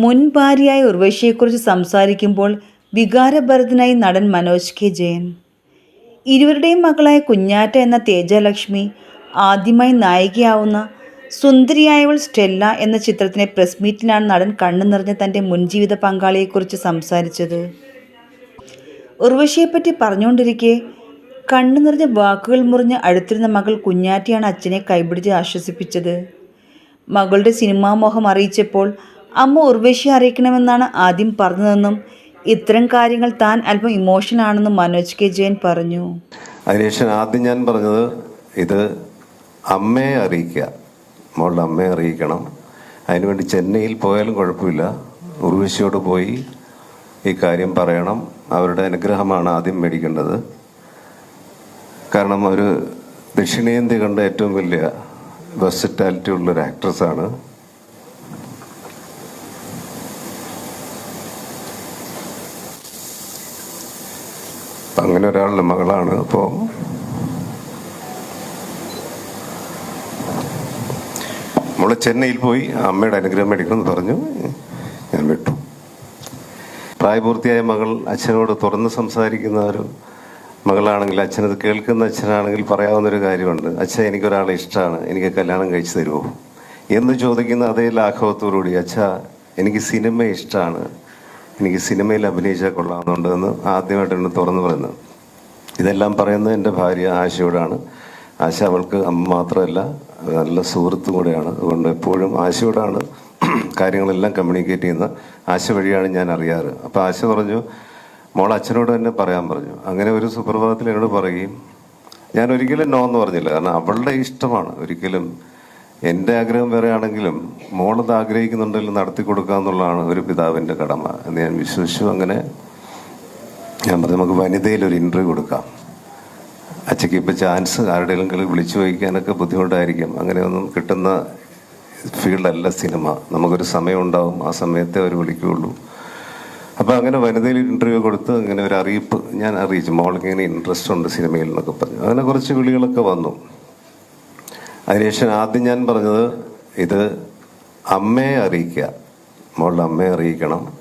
മുൻ ഭാര്യയായ ഉർവശിയെക്കുറിച്ച് സംസാരിക്കുമ്പോൾ വികാരഭരതനായി നടൻ മനോജ് കെ ജയൻ. ഇരുവരുടെയും മകളായ കുഞ്ഞാറ്റ എന്ന തേജലക്ഷ്മി ആദ്യമായി നായികയാവുന്ന സുന്ദരിയായവൾ സ്റ്റെല്ല എന്ന ചിത്രത്തിലെ പ്രസ് മീറ്റിലാണ് നടൻ കണ്ണു നിറഞ്ഞ തന്റെ മുൻ ജീവിത പങ്കാളിയെക്കുറിച്ച് സംസാരിച്ചത്. ഉർവശിയെപ്പറ്റി പറഞ്ഞുകൊണ്ടിരിക്കെ കണ്ണു നിറഞ്ഞ വാക്കുകൾ മുറിഞ്ഞ് അടുത്തിരുന്ന മകൾ കുഞ്ഞാറ്റയാണ് അച്ഛനെ കൈപിടിച്ച് ആശ്വസിപ്പിച്ചത്. മകളുടെ സിനിമാമോഹം അറിയിച്ചപ്പോൾ അമ്മ ഉർവശിയെ അറിയിക്കണമെന്നാണ് ആദ്യം പറഞ്ഞതെന്നും ഇത്തരം കാര്യങ്ങൾ താൻ അല്പം ഇമോഷണൽ ആണെന്നും മനോജ് കെ ജയൻ പറഞ്ഞു. അതിനുശേഷം ആദ്യം ഞാൻ പറഞ്ഞത് ഇത് അമ്മയെ അറിയിക്കുക. മോളുടെ അമ്മയെ അറിയിക്കണം. അതിനുവേണ്ടി ചെന്നൈയിൽ പോയാലും കുഴപ്പമില്ല. ഉർവശിയോട് പോയി ഈ കാര്യം പറയണം. അവരുടെ അനുഗ്രഹമാണ് ആദ്യം മേടിക്കേണ്ടത്. കാരണം ഒരു ദക്ഷിണേന്ത്യ കണ്ട ഏറ്റവും വലിയ വെർസറ്റാലിറ്റി ഉള്ളൊരു ആക്ട്രസ്സാണ് ഒരാളുടെ മകളാണ്. അപ്പോൾ നമ്മൾ ചെന്നൈയിൽ പോയി അമ്മയുടെ അനുഗ്രഹം മേടിക്കണമെന്ന് പറഞ്ഞു. ഞാൻ വിട്ടു. പ്രായപൂർത്തിയായ മകൾ അച്ഛനോട് തുറന്ന് സംസാരിക്കുന്ന ഒരു മകളാണെങ്കിൽ അച്ഛനത് കേൾക്കുന്ന അച്ഛനാണെങ്കിൽ പറയാവുന്നൊരു കാര്യമുണ്ട്. അച്ഛൻ എനിക്കൊരാളെ ഇഷ്ടമാണ് എനിക്ക് കല്യാണം കഴിച്ചു തരുമോ? എന്ന് ചോദിക്കുന്ന അതേ ലാഘവത്തോടുകൂടി അച്ഛ എനിക്ക് സിനിമ ഇഷ്ടമാണ് എനിക്ക് സിനിമയിൽ അഭിനയിച്ചാൽ കൊള്ളാവുന്നുണ്ടെന്ന് ആദ്യമായിട്ട് എന്നെ തുറന്നു പറയുന്നത്. ഇതെല്ലാം പറയുന്നത് എന്റെ ഭാര്യ ആശയോടാണ്. ആശ അവൾക്ക് അമ്മ മാത്രമല്ല നല്ല സുഹൃത്തും കൂടെയാണ്. അതുകൊണ്ട് എപ്പോഴും ആശയോടാണ് കാര്യങ്ങളെല്ലാം കമ്മ്യൂണിക്കേറ്റ് ചെയ്യുന്ന ആശ വഴിയാണ് ഞാൻ അറിയാറ്. അപ്പോൾ ആശ പറഞ്ഞു മോൾ അച്ഛനോട് തന്നെ പറയാൻ പറഞ്ഞു. അങ്ങനെ ഒരു സുപ്രഭാതത്തിൽ എന്നോട് പറയുകയും ഞാൻ ഒരിക്കലും നോ എന്ന് പറഞ്ഞില്ല. കാരണം അവളുടെ ഇഷ്ടമാണ്. ഒരിക്കലും എന്റെ ആഗ്രഹം വേറെ ആണെങ്കിലും മോളത് ആഗ്രഹിക്കുന്നുണ്ടെങ്കിൽ നടത്തി കൊടുക്കുക എന്നുള്ളതാണ് ഒരു പിതാവിന്റെ കടമ എന്ന് ഞാൻ വിശ്വസിച്ചു. അങ്ങനെ ഞാൻ പറഞ്ഞു നമുക്ക് വനിതയിൽ ഒരു ഇന്റർവ്യൂ കൊടുക്കാം. അച്ചയ്ക്ക് ഇപ്പം ചാൻസ് ആരുടെയെങ്കിലും വിളിച്ചു ചോദിക്കാനൊക്കെ ബുദ്ധിമുട്ടായിരിക്കും. അങ്ങനെയൊന്നും കിട്ടുന്ന ഫീൽഡല്ല സിനിമ നമുക്കൊരു സമയം ഉണ്ടാവും. ആ സമയത്തെ അവർ വിളിക്കുകയുള്ളൂ. അപ്പോൾ അങ്ങനെ വനിതയിൽ ഇന്റർവ്യൂ കൊടുത്ത് അങ്ങനെ ഒരു അറിയിപ്പ് ഞാൻ അറിയിച്ചു. മോൾക്ക് ഇൻട്രസ്റ്റ് ഉണ്ട് സിനിമയിൽ എന്നൊക്കെ പറഞ്ഞു. അങ്ങനെ കുറച്ച് വിളികളൊക്കെ വന്നു. അതിനുശേഷം ആദ്യം ഞാൻ പറഞ്ഞത് ഇത് അമ്മയെ അറിയിക്കുക. മോളുടെ അമ്മയെ അറിയിക്കണം.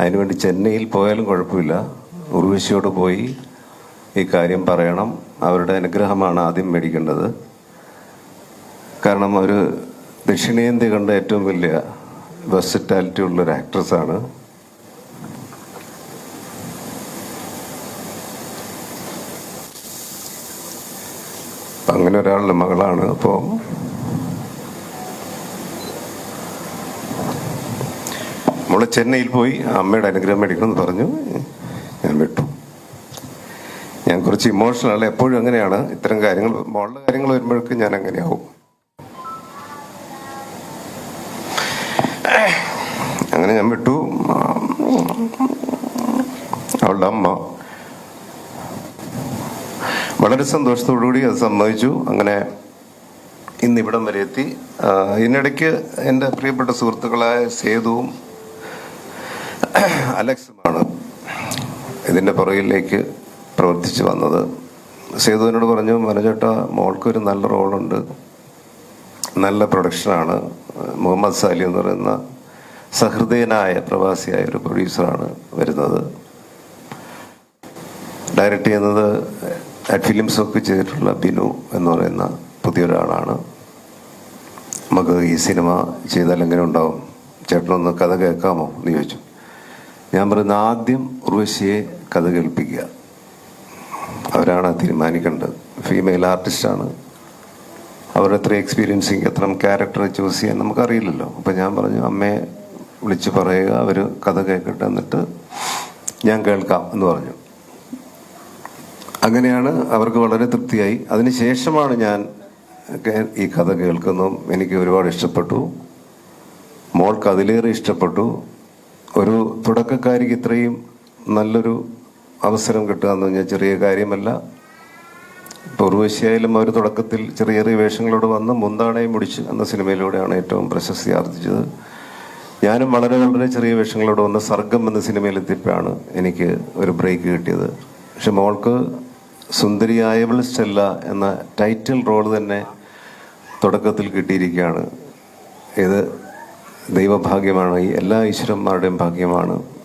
അതിനുവേണ്ടി ചെന്നൈയിൽ പോയാലും കുഴപ്പമില്ല. ഉർവശിയോട് പോയി ഈ കാര്യം പറയണം. അവരുടെ അനുഗ്രഹമാണ് ആദ്യം മേടിക്കേണ്ടത്. കാരണം അവർ ദക്ഷിണേന്ത്യ കണ്ട ഏറ്റവും വലിയ വെസിറ്റാലിറ്റി ഉള്ളൊരു ആക്ട്രസ്സാണ്. അങ്ങനെ ഒരാളുടെ മകളാണ്. അപ്പോൾ നമ്മൾ ചെന്നൈയിൽ പോയി അമ്മയുടെ അനുഗ്രഹം മേടിക്കണം എന്ന് പറഞ്ഞു. കുറച്ച് ഇമോഷണൽ എപ്പോഴും അങ്ങനെയാണ്. ഇത്തരം കാര്യങ്ങൾ മോളുടെ കാര്യങ്ങൾ വരുമ്പോഴേക്കും ഞാൻ അങ്ങനെയാവും. അങ്ങനെ ഞാൻ വിട്ടു. അവളുടെ അമ്മ വളരെ സന്തോഷത്തോടുകൂടി അത് സമ്മതിച്ചു. അങ്ങനെ ഇന്ന് ഇവിടം വരെ എത്തി. ഇതിനിടയ്ക്ക് എന്റെ പ്രിയപ്പെട്ട സുഹൃത്തുക്കളായ സേതുവും അലക്സുമാണ് ഇതിന്റെ പുറകിലേക്ക് പ്രവർത്തിച്ചു വന്നത്. സേതുവിനോട് പറഞ്ഞു മനോജേട്ട മോൾക്കൊരു നല്ല റോളുണ്ട്. നല്ല പ്രൊഡക്ഷനാണ്. മുഹമ്മദ് സാലി എന്ന് പറയുന്ന സഹൃദയനായ പ്രവാസിയായ ഒരു പ്രൊഡ്യൂസറാണ് വരുന്നത്. ഡയറക്റ്റ് ചെയ്യുന്നത് അറ്റ് ഫിലിംസ് ഒക്കെ ചെയ്തിട്ടുള്ള ബിനു എന്ന് പറയുന്ന പുതിയൊരാളാണ്. നമുക്ക് ഈ സിനിമ ചെയ്താൽ എങ്ങനെ ഉണ്ടാവും? ചേട്ടനൊന്ന് കഥ കേൾക്കാമോ? എന്ന് ചോദിച്ചു. ഞാൻ പറയുന്ന ആദ്യം ഉർവശിയെ കഥ കേൾപ്പിക്കുക. അവരാണ് തീരുമാനിക്കേണ്ടത്. ഫീമെയിൽ ആർട്ടിസ്റ്റാണ് അവരുടെ എത്ര എക്സ്പീരിയൻസിങ് എത്ര ക്യാരക്ടർ ചൂസ് ചെയ്യാൻ നമുക്കറിയില്ലല്ലോ. അപ്പം ഞാൻ പറഞ്ഞു അമ്മയെ വിളിച്ച് പറയുക അവർ കഥ കേൾക്കട്ടെ എന്നിട്ട് ഞാൻ കേൾക്കാം എന്ന് പറഞ്ഞു. അങ്ങനെയാണ് അവർക്ക് വളരെ തൃപ്തിയായി. അതിനുശേഷമാണ് ഞാൻ ഈ കഥ കേൾക്കുന്നതും എനിക്ക് ഒരുപാട് ഇഷ്ടപ്പെട്ടു. മോൾക്ക് അതിലേറെ ഇഷ്ടപ്പെട്ടു. ഒരു തുടക്കക്കാരിക്ക് ഇത്രയും നല്ലൊരു അവസരം കിട്ടുക എന്ന് പറഞ്ഞാൽ ചെറിയ കാര്യമല്ല. ഇപ്പോൾ അവർ തുടക്കത്തിൽ ചെറിയ ചെറിയ വേഷങ്ങളോട് വന്ന് മുന്താണയും മുടിച്ച് എന്ന സിനിമയിലൂടെയാണ് ഏറ്റവും പ്രശസ്തി ആർജിച്ചത്. ഞാനും വളരെ വളരെ ചെറിയ വേഷങ്ങളോട് വന്ന് സർഗം എന്ന സിനിമയിലെത്തിയപ്പോഴാണ് എനിക്ക് ഒരു ബ്രേക്ക് കിട്ടിയത്. പക്ഷെ മോൾക്ക് സുന്ദരിയായവൾ സ്റ്റെല്ല എന്ന ടൈറ്റിൽ റോൾ തന്നെ തുടക്കത്തിൽ കിട്ടിയിരിക്കുകയാണ്. ഇത് ദൈവഭാഗ്യമാണ് ഈ എല്ലാ ഈശ്വരന്മാരുടെയും ഭാഗ്യമാണ്.